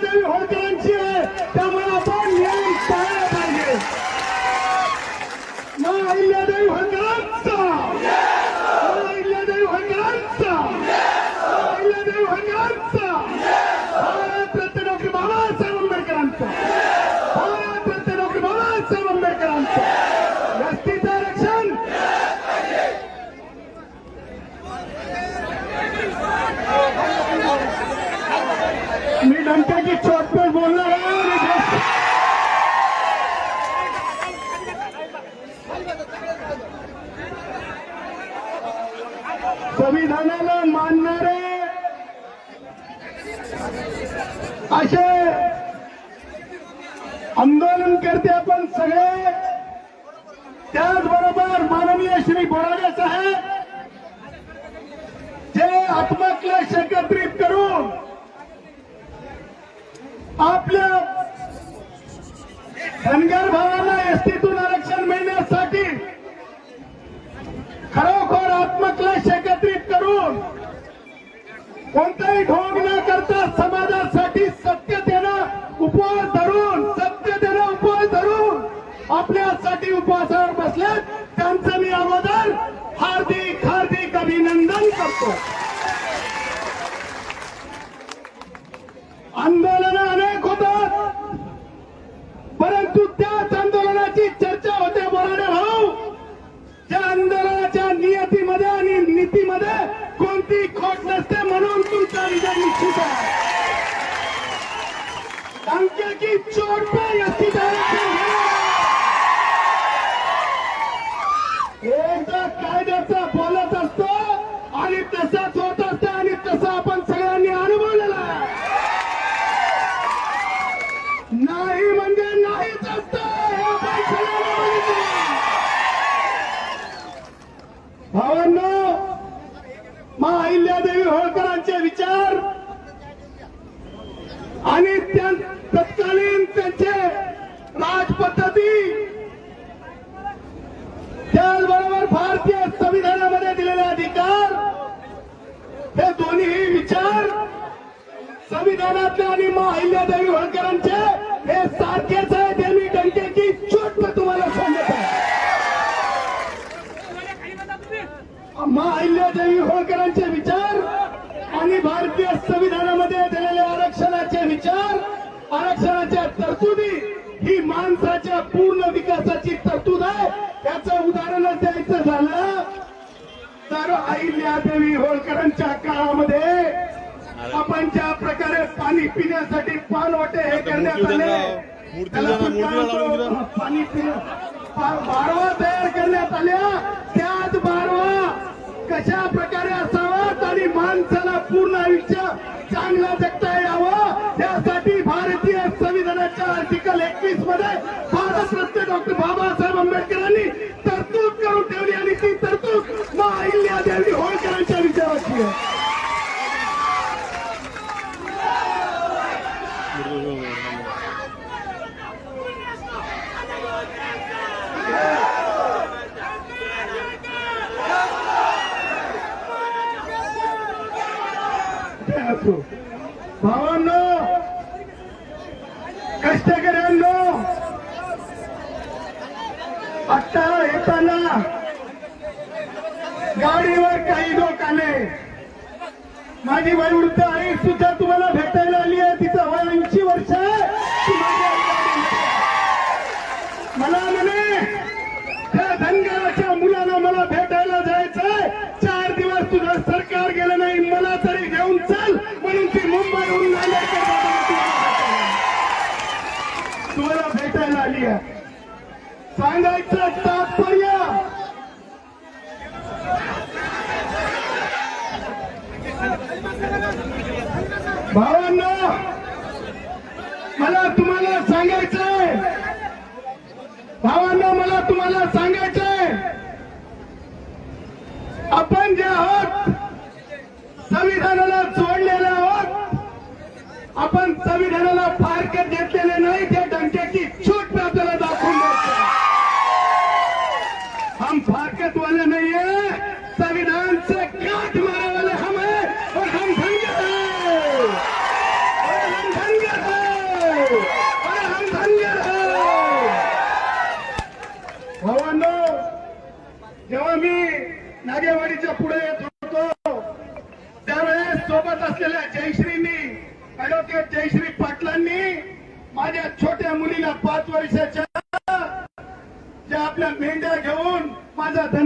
अहिल्यादेवी होळकरांची आहे त्यामुळे आपण नियम पाळला पाहिजे मा अहिल्यादेवी होळकरांचा मा अहिल्यादेवी होळकरांचा मा अहिल्यादेवी होळकरांचा भारत रत्न डॉक्टर बाबासाहेब आंबेडकरांचा भारत रत्न डॉक्टर बाबासाहेब आंबेडकरांचा वस्तीचं आरक्षण मी डंक्याची चोट पे बोलणार आहे आणि देश- संविधानाला मानणारे असे आंदोलन करते आपण सगळे. त्याचबरोबर माननीय श्री बोराडे साहेब जे आत्मक्लेश एकत्रित करून आपल्या धनगर भावांना एसटीतून आरक्षण मिळण्यासाठी खरोखर आत्मक्लेश एकत्रित करून कोणताही ढोंग न करता समाजासाठी उपवास धरून सत्य देणं उपवास धरून आपल्यासाठी उपवासावर बसले त्यांचं मी अगोदर हार्दिक हार्दिक अभिनंदन करतो. आंदोलन अनेक होतात परंतु त्याच आंदोलनाची चर्चा होते बोराडे भाऊ त्या आंदोलनाच्या नियतीमध्ये आणि नीतीमध्ये कोणती खोट नसते म्हणून तुमचा विजय निश्चित आहे टंक्याची चोट पे यस्ती एकदा कायद्याचा बोलत असतो आणि तसाच होत असतं आणि तसं आपण सगळ्यांनी अनुभवलेला आहे नाही म्हणजे नाहीच असतं हे आपण सगळ्यांनी बघितलं. भावांनो मा अहिल्यादेवी होळकरांचे विचार आणि त्या तत्कालीन त्यांचे राजपद्धती त्याचबरोबर भारतीय संविधानामध्ये दिलेले अधिकार हे दोन्ही विचार संविधानातले आणि मा अहिल्यादेवी होळकरांचे हे सारखेच आहे ते मी डंकेची चोट तुम्हाला सांगत आहे. मा अहिल्यादेवी होळकरांचे विचार आणि भारतीय संविधानामध्ये दिलेले आरक्षणाचे विचार आरक्षणाच्या तरतुदी ही माणसाच्या पूर्ण विकासाची तरतूद आहे. त्याचं उदाहरणच द्यायचं झालं. तर अहिल्यादेवी होळकरांच्या काळामध्ये आपण ज्या प्रकारे पाणी पिण्यासाठी पाणवटे हे करण्यात आले. पाणी बारवा तयार करण्यात आल्या त्याच बारवा कशा प्रकारे असावा आणि माणसाला पूर्ण आयुष्य चांगलं जगता यावं त्यासाठी भारतीय संविधानाच्या आर्टिकल एकवीसमध्ये भारतरत्न डॉक्टर बाबासाहेब आंबेडकरांनी तरतूद करून ठेवली आणि ती तरतूद मा अहिल्यादेवी होळकरांच्या विचाराची आहे असो भावांनो कष्टकऱ्यांनो आता येताना गाडीवर काही लोक आले माझी वयोवृद्ध आई सुद्धा तुम्हाला भेटायला आली आहे तिचं वयांची Black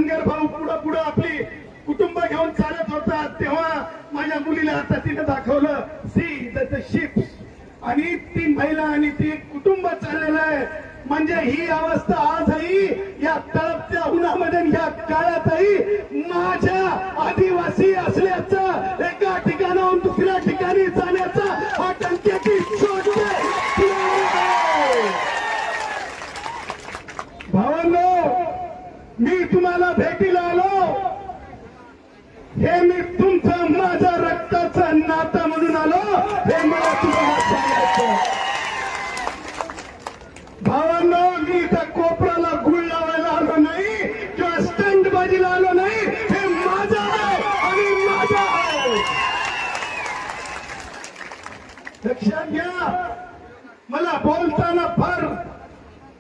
धनगर भाऊ पुढं पुढं आपली कुटुंब घेऊन चालत होता तेव्हा माझ्या मुलीला आता तिने दाखवलं सी द शिप्स आणि ती महिला आणि ती कुटुंब चाललेलं आहे. म्हणजे ही अवस्था आजही या तळपत्या उन्हामध्ये या काळातही माझ्या आदिवासी असल्याचं एका ठिकाणाहून दुसऱ्या ठिकाणी जाण्याचा हा टंक्याची शोध भावांनो मी तुम्हाला भेटीला आलो. हे मी तुमचं माझ्या रक्ताचं नातं म्हणून आलो. हे मला तुम्हाला सांगायचं भावांनो मी इथं कोपराला गुळ लावायला आलो नाही किंवा स्टंट बाजीला आलो नाही हे माझं आहे आणि माझं आहे लक्षात घ्या मला बोलताना फार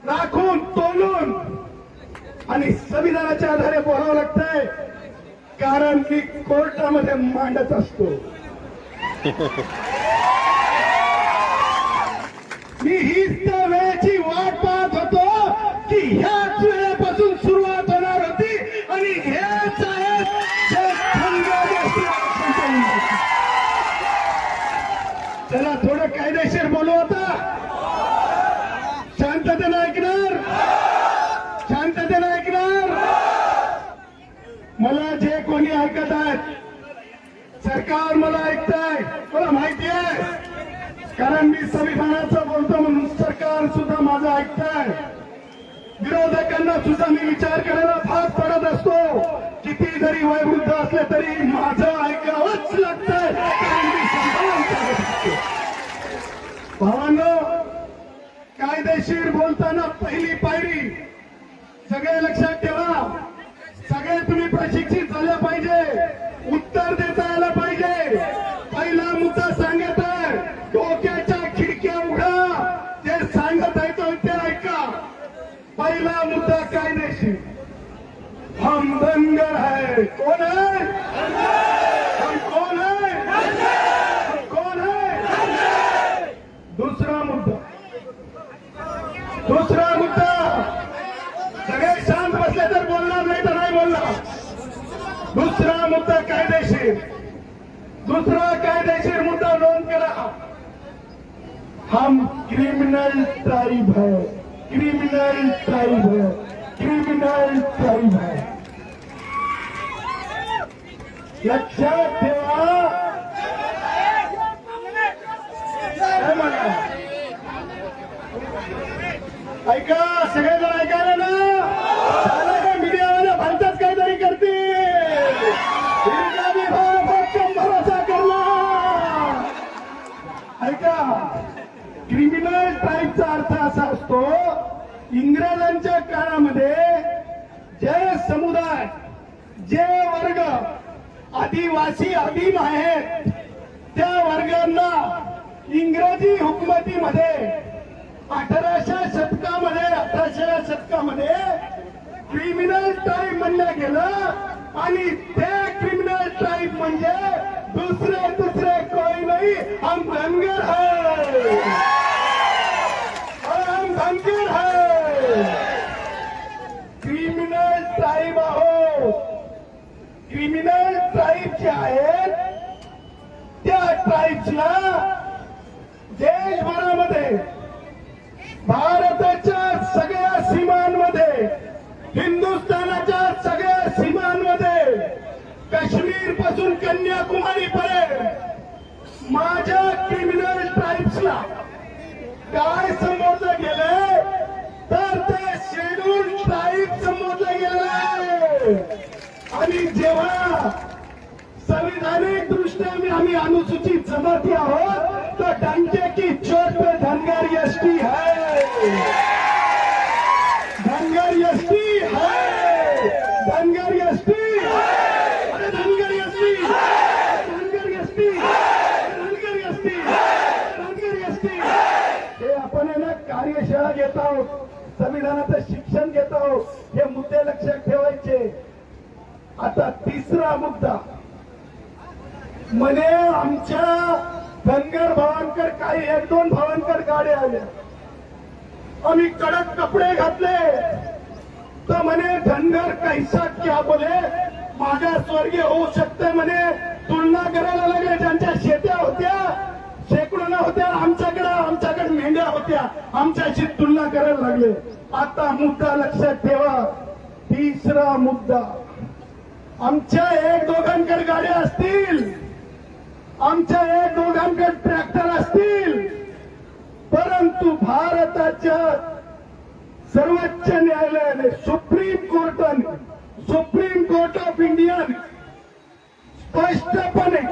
राखून तोलून आणि संविधानाच्या आधारे बोलावं लागतंय. कारण मी कोर्टामध्ये मांडत असतो मी हीच त्या वेळेची वाट पाहत होतो की ह्याच वेळेपासून सुरुवात होणार होती आणि हेच आहेत जे धनगर ST आरक्षणच्या विरोधात. चला थोडं कायदेशीर बोलू आता शांततेनं ऐकणार शांततेनं ऐकणार मला जे कोणी ऐकत आहेत सरकार मला ऐकताय. मला माहिती आहे. कारण मी संविधानाचं बोलतो म्हणून सरकार सुद्धा माझं ऐकताय. विरोधकांना सुद्धा मी विचार करायला भाग पडत असतो. किती जरी वयवृद्ध असले तरी माझं ऐकावंच लागतंय. भावांनो कायदेशीर बोलताना पहिली पायरी सगळे लक्षात ठेवा. सगळे तुम्ही प्रशिक्षित झाले पाहिजे. उत्तर देता पहिला मुद्दा सांगत आहे. डोक्याच्या खिडक्या उघडा. जे सांगत आहे तो ते ऐका. पहिला मुद्दा कायदेशीर हम धनगर है. कोण आहे? हम क्रिमिनल ट्राइब है। क्रिमिनल ट्राइब है। क्रिमिनल ट्राइब है। लक्षात याचा अर्थ असा असतो इंग्रजांच्या काळामध्ये जे समुदाय जे वर्ग आदिवासी अभीम आहेत त्या वर्गांना इंग्रजी हुकमतीमध्ये अठराशे शतकामध्ये अठराशे शतकामध्ये क्रिमिनल टाईप म्हणलं गेलं आणि ते क्रिमिनल टाईप म्हणजे दुसरे दुसरे कोई नाही हम धनगर है हम धनगर है क्रिमिनल ट्राईब आहोत क्रिमिनल ट्राईब जे आहेत त्या देशभरामध्ये भारताच्या सगळ्या सीमांमध्ये हिंदुस्थानाच्या सगळ्या सीमांमध्ये काश्मीरपासून कन्याकुमारी पर्यंत माझ्या क्रिमिनल ट्राईब्सला काय संबोधलं गेलंय? तर ते शेड्यूल ट्राईब संबोधलं गेलंय. आणि जेव्हा अनेक दृष्ट्या आम्ही अनुसूचित जमाती आहोत. तर डंके की चोट पे धनगर एसटी है. धनगर एसटी है. धनगर एसटी अरे Dhangar ST Dhangar ST Dhangar ST Dhangar ST हे आपण आहे ना कार्यशाळा घेत आहोत. संविधानाचं शिक्षण घेत आहोत. हे मुद्दे लक्षात ठेवायचे. आता तिसरा मुद्दा. म्हणे आमच्या धनगर भावांकर काही एक दोन भावांकर गाड्या आल्या. आम्ही कडक कपडे घातले. तर म्हणे धनगर कैसा क्या बोले? माझ्या स्वर्गीय होऊ शकते म्हणे तुलना करायला लागले. ज्यांच्या शेत्या होत्या शेकडोना होत्या आमच्याकडे आमच्याकडे मेंढ्या होत्या. आमच्याशी तुलना करायला लागले. आता मुद्दा लक्षात ठेवा. तिसरा मुद्दा. आमच्या एक दोघांकडे गाड्या असतील. आमच्या एक दोघांकडे ट्रॅक्टर असतील. परंतु भारताच्या सर्वोच्च न्यायालयाने सुप्रीम कोर्टाने सुप्रीम कोर्ट ऑफ इंडियाने स्पष्टपणे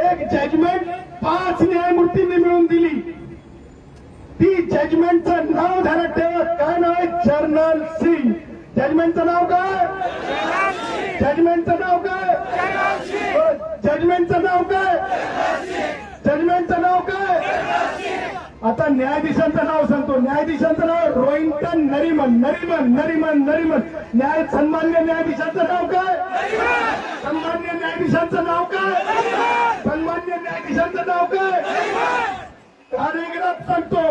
एक जजमेंट पाच न्यायमूर्तींनी मिळून दिली. ती जजमेंटचं नाव धरत ठेवत काय नाव आहे जर्नल सिंग. जजमेंटचं नाव काय? जजमेंटचं नाव काय? जजमेंटचं नाव काय? जजमेंटचं नाव काय? आता न्यायाधीशांचं नाव सांगतो. न्यायाधीशांचं नाव रोहिंटन नरिमन. नरिमन नरिमन नरिमन. न्याय सन्मान्य न्यायाधीशांचं नाव काय? सन्मान्य न्यायाधीशांचं नाव काय? सन्मान्य न्यायाधीशांचं नाव काय? पॅरेग्राफ सांगतो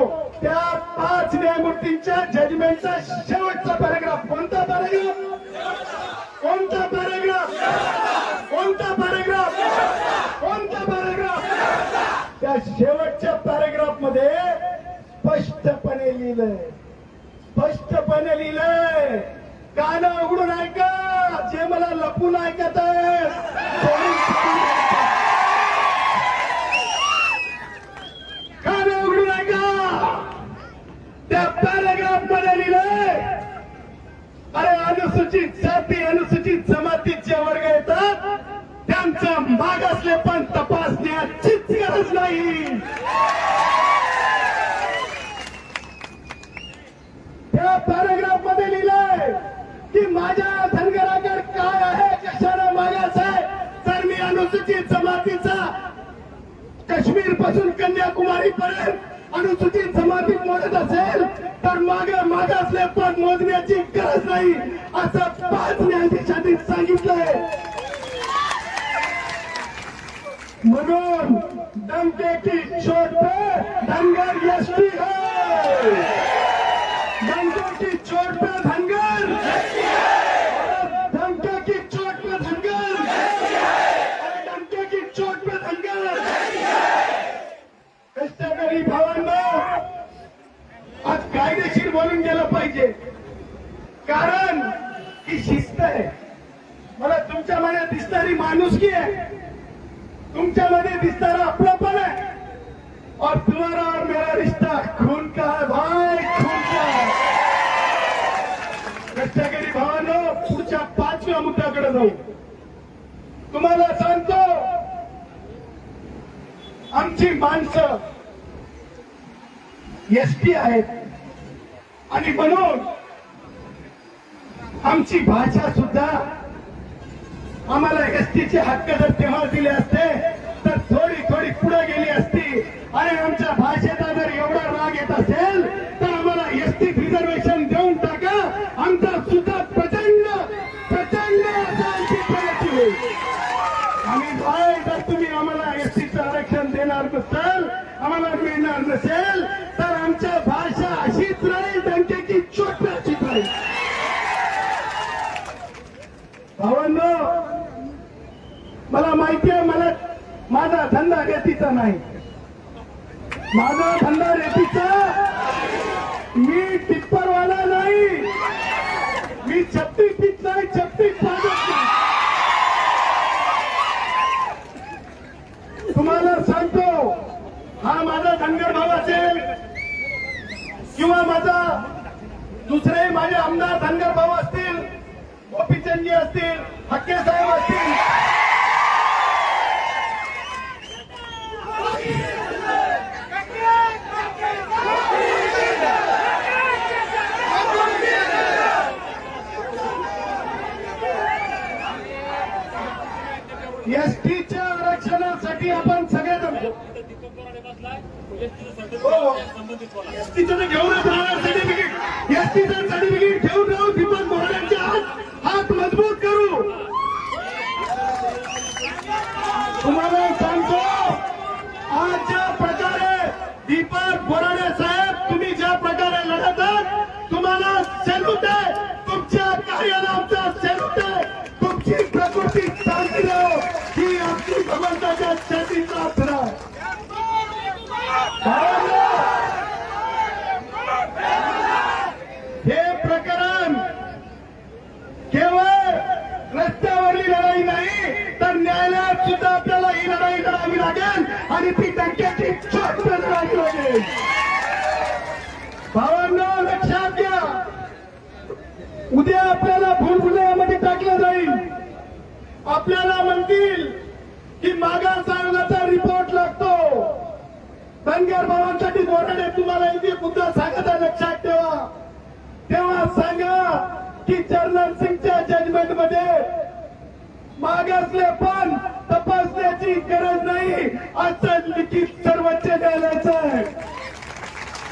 त्या पाच न्यायमूर्तींच्या जजमेंटचा शेवटचा पॅरेग्राफ कोणता पॅरेग्राफ कोणता पॅरेग्राफ कोणता पॅरेग्राफ कोणता पॅरेग्राफ त्या शेवटच्या पॅरेग्राफमध्ये स्पष्टपणे लिहिलंय स्पष्टपणे लिहिलंय. कान उघडून ऐका. जे मला लपून ऐकत आहे उघडून ऐका. त्या पॅरेग्राफमध्ये लिहिलंय. अरे अनुसूचित जाती अनुसूचित जमातीत जे वर्ग येतात त्यांचं मागासले पण तपासण्याचीच गरज नाही त्या पॅराग्राफमध्ये लिहिलंय की माझ्या धनगराकडे काय आहे कशाला मागास आहे तर मी अनुसूचित जमातीचा काश्मीरपासून कन्याकुमारी पर्यंत अनुसूचित जमातीत मोडत असेल तर माग मागासले पण मोजण्याची गरज नाही असं पाच न्यायाधीशांनी सांगितलंय. म्हणून डंके की चोट पे धनगर है डंके की चोट पे धनगर डंके की चोट पे धनगर अरे डंके की चोट पे धनगर कष्टकरी भावांना आज कायदेशीर बोलून गेलं पाहिजे. कारण ही शिस्त आहे. मला तुमच्या मनात दिसणारी माणुसकी आहे. तुमच्यामध्ये दिसणारा आपलं पण आहे. और तुम्हारा और मेरा रिश्ता खून का है भाई खून का है. कष्टकरी भावानो पुढच्या पाचव्या मुद्द्याकडे जाऊ. तुम्हाला सांगतो आमची माणसं एसटी आहेत. आणि म्हणून आमची भाषा सुद्धा आम्हाला एसटीचे हक्क जर तेव्हा दिले असते तर थोडी थोडी पुढे गेली असती. आणि आमच्या भाषेचा जर एवढा राग येत असेल तर आम्हाला एसटी रिझर्वेशन देऊन टाका. आमचा सुद्धा प्रचंड प्रचंड प्रगती होईल. आणि भाई जर तुम्ही आम्हाला एसटीचं आरक्षण देणार नसाल आम्हाला मिळणार नसेल भावांनो मला माहिती आहे मला माझा धंदा रेतीचा नाही. माझा धंदा रेतीचा मी टिप्परवाला नाही. मी छत्ती पीत नाही छत्ती पाजत नाही. तुम्हाला सांगतो हा माझा धनगर भाव असेल किंवा माझा दुसरे माझे आमदार धनगर भाऊ असतील हक्के साहेब असतील एसटीच्या आरक्षणासाठी आपण सगळेजण हो. एसटीचं तर घेऊनच राहणार सर्टिफिकेट एसटीचं सर्टिफिकेट घेऊन राहू दीपक बोराड्यांच्या हात हात मजबूत करू तुम्हाला सांगतो टक्क्याची चोट राहिली पाहिजे भावांना लक्षात घ्या उद्या आपल्याला भूलभुलयामध्ये टाकलं जाईल आपल्याला म्हणतील की मागास आयोगाचा रिपोर्ट लागतो. धनगर भावांसाठी बोराडे तुम्हाला इथे मुद्दा सांगत आहे लक्षात ठेवा. तेव्हा सांगा की जर्नल सिंगच्या जजमेंटमध्ये मागासले पण तपासण्याची गरज नाही असं लिखित सर्वोच्च न्यायालयाचं आहे.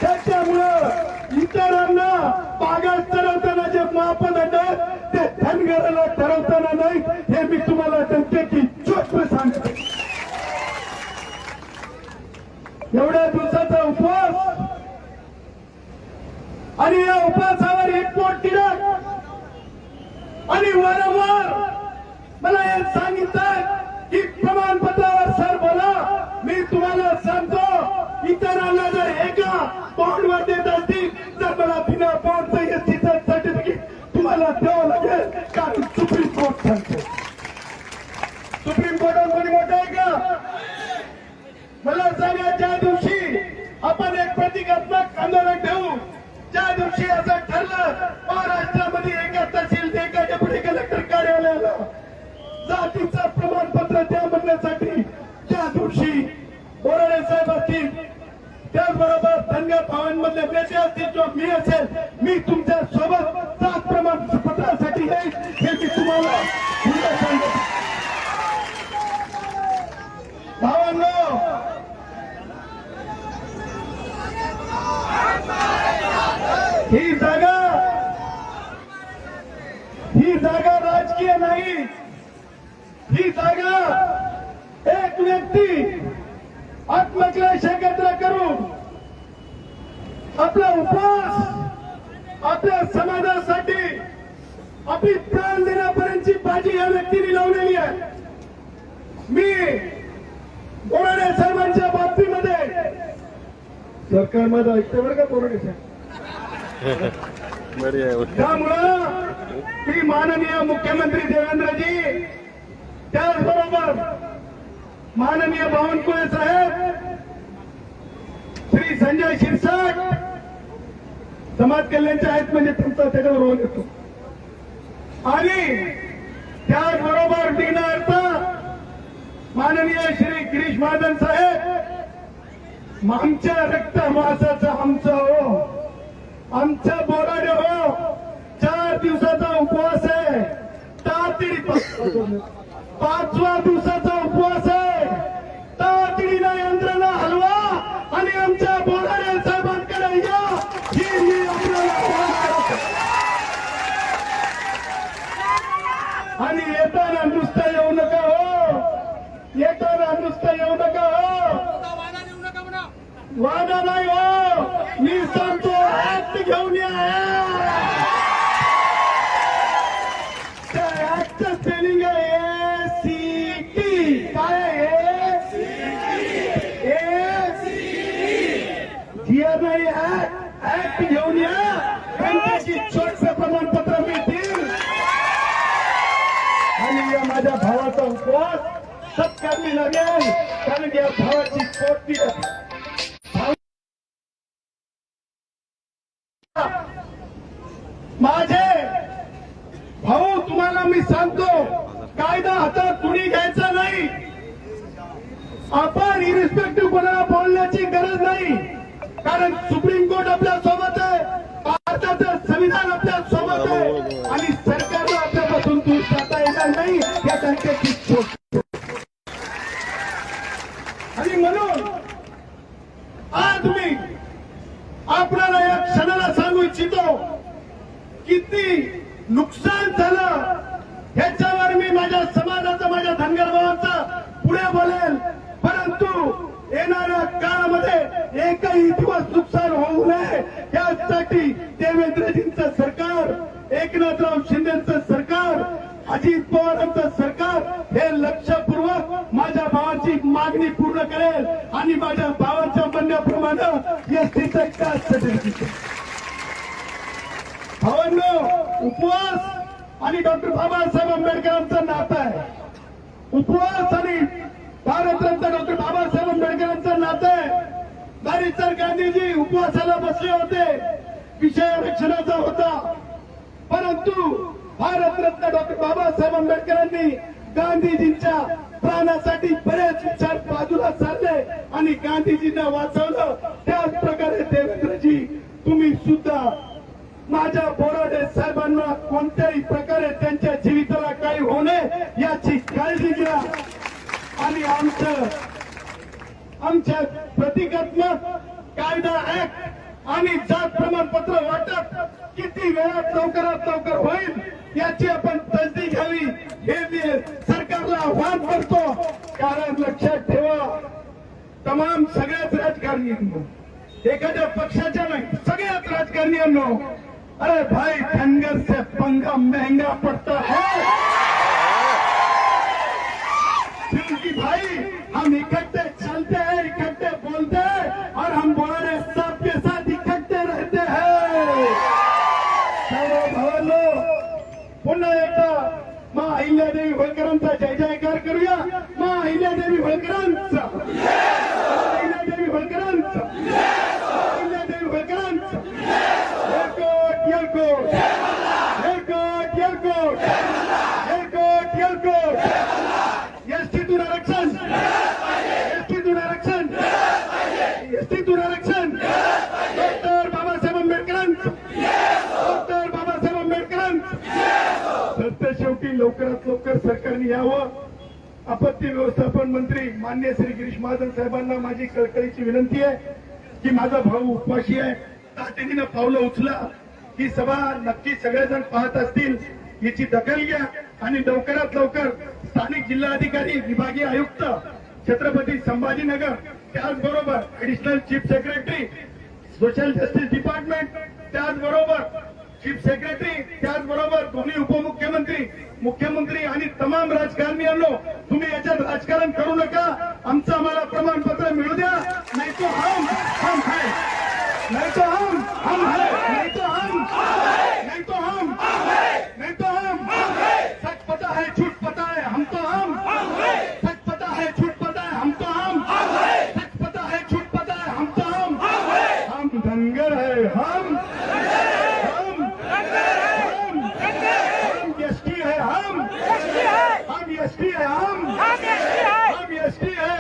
त्याच्यामुळं इतरांना मागास ठरवताना जे मापदंड धनगराला ठरवताना नाही हे मी तुम्हाला जनतेची चोट सांगतो. एवढ्या दिवसाचा उपवास. आणि या उपवासावर एक पोट टिळक आणि वारंवार मला हे सांगितलं की प्रमाणपत्रावर सर बोला मी तुम्हाला सांगतो इतरांना जर एका बॉन्डवर देत असतील तर मला बिना बॉन्डचं एसटीचं सर्टिफिकेट तुम्हाला द्यावं लागेल कारण सुप्रीम कोर्ट सांगतो सुप्रीम कोर्टात कोणी मोठं आहे का मला सांगा ज्या दिवशी आपण एक प्रतिकात्मक आंदोलन ठेवू ज्या दिवशी असं ठरलं महाराष्ट्रामध्ये एका तहसील एका डेप्युटी कलेक्टर कार्यालयाला जातीचं प्रमाणपत्र द्या म्हणण्यासाठी त्या दिवशी बोराडे साहेब असतील. त्याचबरोबर धनगर भावांमधले नेते असतील किंवा मी असेल मी तुमच्यासोबत जात प्रमाणपत्रासाठी येईल हे मी तुम्हाला सांगतो. भावांनो ही जागा ही जागा राजकीय नाही. ही जागा एक व्यक्ती आत्मक्लेश एकत्र करून आपला उपवास आपल्या समाजासाठी आपली प्राण देण्यापर्यंतची बाजी या व्यक्तीने लावलेली आहे मी बोराडे साहेबांच्या बाबतीमध्ये सरकार माझं ऐकतं बरं का बोराडे साहेब त्यामुळं की माननीय मुख्यमंत्री देवेंद्रजी त्याचबरोबर माननीय बावनकुळे साहेब श्री संजय शिरसाट समाज कल्याणचे आहेत म्हणजे तुमचा त्याच्यावर रोल येतो. आणि त्याचबरोबर दिनार्थ माननीय श्री गिरीश महाजन साहेब आमच्या रक्त मासाचा आमचा हो. आमच्या बोराडे हो. चार दिवसाचा उपवास आहे. तातडी पाचवा दिवसाचा उपवास आहे तातडीला यंत्रणा हलवा आणि आमच्या बोराडे साहेबांकडे या ही मी आपल्याला आवाहन करतो. आणि येताना नुसतं येऊ नका हो येताना नुसतं येऊ नका हो वादा नाही हो. मी सांगतो ऍक्ट घेऊन या. त्या ऍक्ट स्पेलिंग आहे ए सी टी काय आहे? ए जिया नाही ऍक्ट घेऊन या. बँकेची छोटसे प्रमाणपत्र मिळतील. आणि या माझ्या भावाचा उपवास सत्कारणी लागेल. कारण या भावाची पोट तुम्ही आपल्याला या क्षणाला सांगू इच्छितो किती नुकसान झालं ह्याच्यावर मी माझ्या समाजाचं माझ्या धनगर भावाचं पुढे बोलेल. परंतु येणाऱ्या काळामध्ये एकही दिवस नुकसान होऊ नये. यासाठी देवेंद्रजींचं सरकार एकनाथराव शिंदेचं सरकार अजित पवारांचं सरकार हे लक्षपूर्वक माझ्या भावाची मागणी पूर्ण करेल आणि माझ्या भावाच्या म्हणण्याप्रमाणे एसटीचं कास्ट सर्टिफिकेट भावांनो उपवास आणि डॉक्टर बाबासाहेब आंबेडकरांचं नातं आहे. उपवास आणि भारतरत्न डॉक्टर बाबासाहेब आंबेडकरांचं नातं आहे. दारीचर गांधीजी उपवासाला बसले होते. विषय आरक्षणाचा होता. परंतु भारतरत्न डॉक्टर बाबासाहेब आंबेडकरांनी गांधीजींच्या प्राणासाठी बरेच विचार बाजूला सारले आणि गांधीजींना वाचवलं. त्याच प्रकारे देवेंद्रजी तुम्ही सुद्धा माझ्या बोराडे साहेबांना कोणत्याही प्रकारे त्यांच्या जीविताला काही होऊ नये याची काळजी घ्या. आणि आमचं आमच्या प्रतिकात्मक कायदा ऍक्ट आणि जात प्रमाणपत्र वाटप किती वेळात लवकरात लवकर होईल याची आपण तसदी घ्यावी हे मी सरकारला आव्हान करतो. कारण लक्षात ठेवा तमाम सगळ्याच राजकारण्यांनो एखाद्या पक्षाच्या नाही सगळ्याच राजकारण्यांनो अरे भाई धनगर से पंगा महंगा पड़ता है. क्योंकि भाई हम इकट्ठे चलते हैं इकट्ठे बोलते हैं और हम बोराडे सबके साथ इकट्ठे रहते हैं सर्व भावांनो पुन्हा एकदा मा अहिल्यादेवी होळकरांचा जय जयकार करूया मा अहिल्यादेवी होळकरांचा अहिल्यादेवी होळकरांचा अहिल्यादेवी होळकरांचा येलकोट येलकोट येलकोट येलकोट येलकोट येलकोट एसटीतून आरक्षण एसटीतून आरक्षण एसटीतून आरक्षण डॉक्टर बाबासाहेब आंबेडकरांचं डॉक्टर बाबासाहेब आंबेडकरांचं तर ते शेवटी लवकरात लवकर सरकारने यावं आपत्ती व्यवस्थापन मंत्री मान्य श्री गिरीश महाजन साहेबांना माझी कळकळीची विनंती आहे की माझा भाऊ उपवाशी आहे. तातडीनं पावलं उचला. ही सभा नक्की सगळेजण पाहत असतील. याची दखल घ्या आणि लवकरात लवकर स्थानिक जिल्हाधिकारी विभागीय आयुक्त छत्रपती संभाजीनगर त्याचबरोबर additional chief secretary social justice department त्याचबरोबर चीफ सेक्रेटरी त्याचबरोबर दोन्ही उपमुख्यमंत्री मुख्यमंत्री आणि तमाम राजकारण्यांनो तुम्ही याच्यात राजकारण करू नका. आमचं आम्हाला प्रमाणपत्र मिळू द्या. नाही तो हम हम है. नाही तो हम हम है. नाही तो हम नहीं तो हम नहीं तो हम सच पता है झूठ पता है हम तो हम सच पता है झूठ पता है हम तो हम सच पता है झूठ पता है हम तो हम हम धनगर है हम हम हम हम एसटी है हम हम एसटी है हम हम एसटी है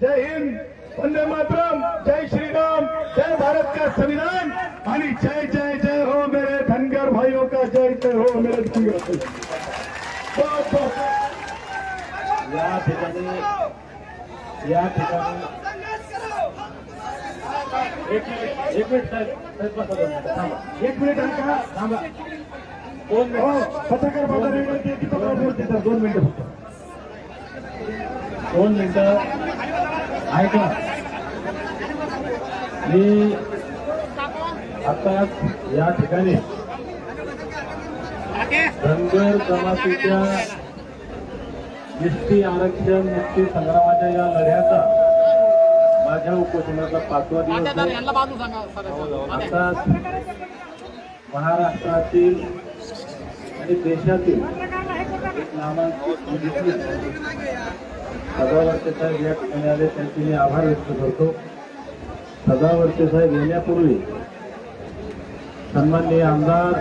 जय हिंद वंदे मातरम जय श्री राम जय भारत का संविधान आणि जय जय जय हो मेरे धनगर भाइयों का जय जय हो मेरे धनगर भाई बहुत बहुत या ठिकाणी या ठिकाणी एक मिनिट एक मिनिट साहेब दोन मिनिटं. थांबा. एक मिनिट ऐका थांबा. दोन मिनिट. पत्रकार बाजार आहे का दोन मिनिटं फक्त दोन मिनिटं ऐका. मी आता या ठिकाणी धनगर जमातीच्या एसटी आरक्षण मुक्ती संग्रामाच्या या लढ्याचा माझ्या उपोषणाचा पाचवा दिवस आहे. यांना बाजू सांगा सर आता महाराष्ट्रातील आणि देशातील एक नामांकित मुलगी सदावर्ते साहेब या ठिकाणी आले त्यांचे मी आभार व्यक्त करतो. सदावर्ते साहेब येण्यापूर्वी सन्माननीय आमदार